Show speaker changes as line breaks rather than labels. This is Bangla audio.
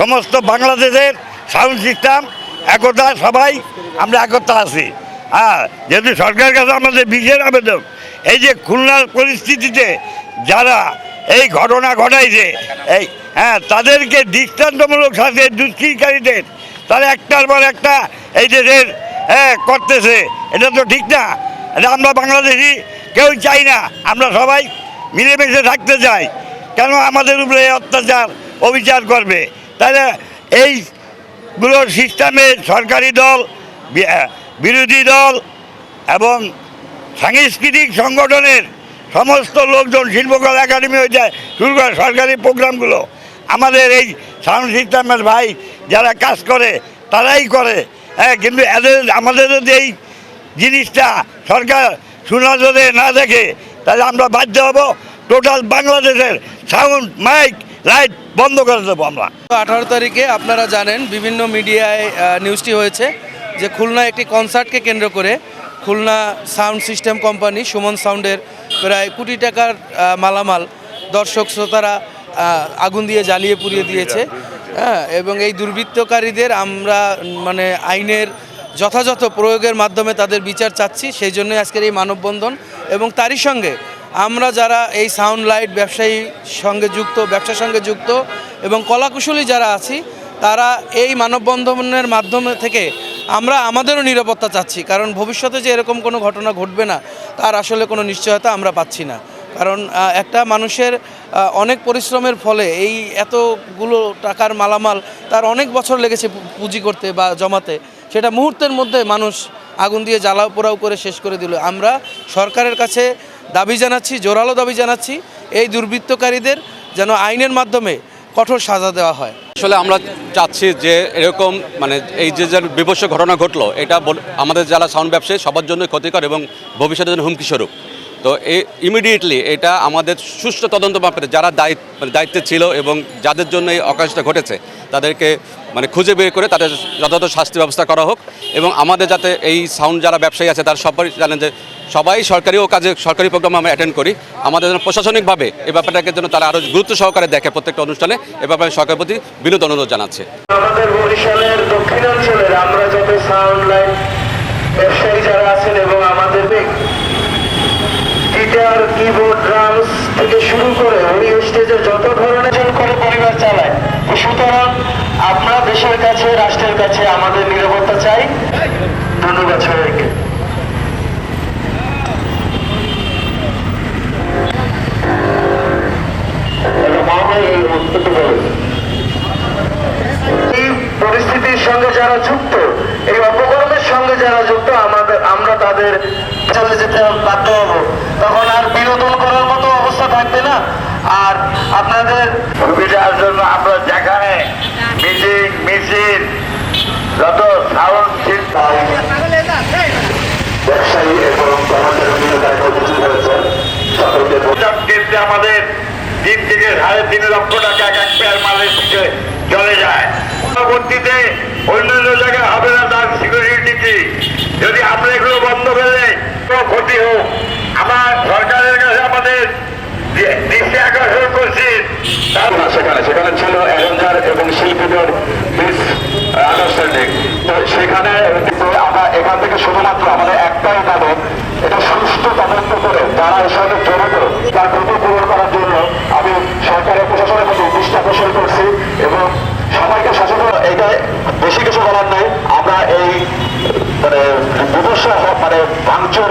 সমস্ত বাংলাদেশের সাউন্ড সিস্টেম, একতা সবাই, আমরা একতা আছি। হ্যাঁ যেহেতু সরকারের কাছে আমাদের বিশেষ আবেদন, এই যে খুলনার পরিস্থিতিতে যারা এই ঘটনা ঘটাইছে, এই হ্যাঁ তাদেরকে দৃষ্টান্তমূলক শাস্তি দুষ্কৃতিকারীদের, তারা একটার পর একটা এই দেশের হ্যাঁ করতেছে, এটা তো ঠিক না। এটা আমরা বাংলাদেশি, কেউ চাই না। আমরা সবাই মিলেমিশে থাকতে চাই। কেন আমাদের উপরে অত্যাচার, অবিচার করবে? তাহলে এইগুলোর সিস্টেমে সরকারি দল বিরোধী দল এবং সাংস্কৃতিক সংগঠনের সমস্ত লোকজন, শিল্পকলা একাডেমি হয়ে যায় শুরু করে সরকারি প্রোগ্রামগুলো, আমাদের এই সাউন্ড সিস্টেমের ভাই যারা কাজ করে, তারাই করে। হ্যাঁ কিন্তু এদের আমাদের যদি এই জিনিসটা সরকার সুনজরে না দেখে তাহলে আমরা বাধ্য হব টোটাল বাংলাদেশের সাউন্ড মাইক লাইট বন্ধ করে দেবো আমরা।
আঠারো তারিখে আপনারা জানেন বিভিন্ন মিডিয়ায় নিউজটি হয়েছে যে খুলনা একটি কনসার্টকে কেন্দ্র করে Khulna sound system company Suman সাউন্ডের প্রায় কোটি টাকার মালামাল দর্শক শ্রোতারা আগুন দিয়ে জ্বালিয়ে পুড়িয়ে দিয়েছে। হ্যাঁ এবং এই দুর্বৃত্তকারীদের আমরা মানে আইনের যথাযথ প্রয়োগের মাধ্যমে তাদের বিচার চাচ্ছি, সেই জন্যই আজকের এই মানববন্ধন এবং তারই সঙ্গে আমরা যারা এই সাউন্ড লাইট ব্যবসায়ী সঙ্গে যুক্ত, ব্যবসার সঙ্গে যুক্ত এবং কলাকুশলী যারা আছি, তারা এই মানববন্ধনের মাধ্যমে থেকে আমরা আমাদেরও নিরাপত্তা চাচ্ছি। কারণ ভবিষ্যতে যে এরকম কোনো ঘটনা ঘটবে না, তার আসলে কোনো নিশ্চয়তা আমরা পাচ্ছি না। কারণ একটা মানুষের অনেক পরিশ্রমের ফলে এই এতগুলো টাকার মালামাল তার অনেক বছর লেগেছে পুঁজি করতে বা জমাতে। সেটা মুহূর্তের মধ্যে মানুষ আগুন দিয়ে জ্বালাও পোড়াও করে শেষ করে দিল। আমরা সরকারের কাছে দাবি জানাচ্ছি, জোরালো দাবি জানাচ্ছি, এই দুর্বৃত্তকারীদের যেন আইনের মাধ্যমে কঠোর সাজা দেওয়া হয়।
আসলে আমরা চাচ্ছি যে এরকম মানে এই যে যে বিভৎস ঘটনা ঘটলো, এটা আমাদের যারা সাউন্ড ব্যবসায়ী সবার জন্য ক্ষতিকর এবং ভবিষ্যতের জন্য হুমকি স্বরূপ তো এই ইমিডিয়েটলি এটা আমাদের সুষ্ঠু তদন্ত মাপে যারা দায়িত্বে ছিল এবং যাদের জন্য এই অকাশটা ঘটেছে, তাদেরকে মানে খুঁজে বের করে তাদের যথাযথ শাস্তি ব্যবস্থা করা হোক এবং আমাদের যাতে এই সাউন্ড যারা ব্যবসায়ী আছে তারা সবাই জানেন যে সবাই সরকারি ও কাজে সরকারি প্রোগ্রাম আমরা অ্যাটেন্ড করি। আমাদের যেন প্রশাসনিকভাবে এই ব্যাপারটাকে যেন তারা আরও গুরুত্ব সহকারে দেখে প্রত্যেকটা অনুষ্ঠানে, এ ব্যাপারে সরকারের প্রতি বিনোদ অনুরোধ জানাচ্ছে।
আমাদের বরিশালের দক্ষিণাঞ্চলের আমরা সাউন্ড লাইন ব্যবসায়ী যারা আছেন এবং আমাদের গিটার কিবোর্ড ড্রামস থেকে শুরু করে ওই স্টেজের যত ধরনের করে পরিবার চালায় সুতরাং আমরা দেশের কাছে, রাষ্ট্রের কাছে আমাদের নিরাপত্তা চাই। ধন্যবাদ সবাইকে। পরিস্থিতির সঙ্গে যারা যুক্ত, এই অপকর্মের সঙ্গে যারা যুক্ত, আমাদের, আমরা তাদের চলে যেতে বাধ্য হব। তখন আর বিনোদন করার মতো অবস্থা থাকবে না। আর আপনাদের সুবিধার জন্য আমরা যেখানে মিটিং মিছিল যত সাউন্ড ব্যবসায়ী এবং আমাদের সকলকে ক্ষেত্রে আমাদের তিন থেকে সাড়ে তিন লক্ষ টাকা এক এক পেয়ার মালের দিকে চলে যায়। পরবর্তীতে অন্যান্য জায়গায় হবে না তার সিকিউরিটি যদি আমরা এগুলো বন্ধ করলে ক্ষতি হোক আমার যে- সেখানে ছিল অ্যাভেঞ্জার এবং শিল্পীদের মিস আন্ডারস্ট্যান্ডিং। তো সেখানে আমরা এখান থেকে শুধুমাত্র আমাদের একটাই দাবি, এটা সুষ্ঠু তদন্ত করে যারা এই জড়িত তার ক্ষতি পূরণ করার জন্য
আমি সরকারের প্রশাসনের প্রতি দৃষ্টি আকর্ষণ করছি এবং সবাইকে সচেতন এটা বেশি কিছু বলার নেই। আমরা এই মানে বিমর্ষ মানে ভাঙচুর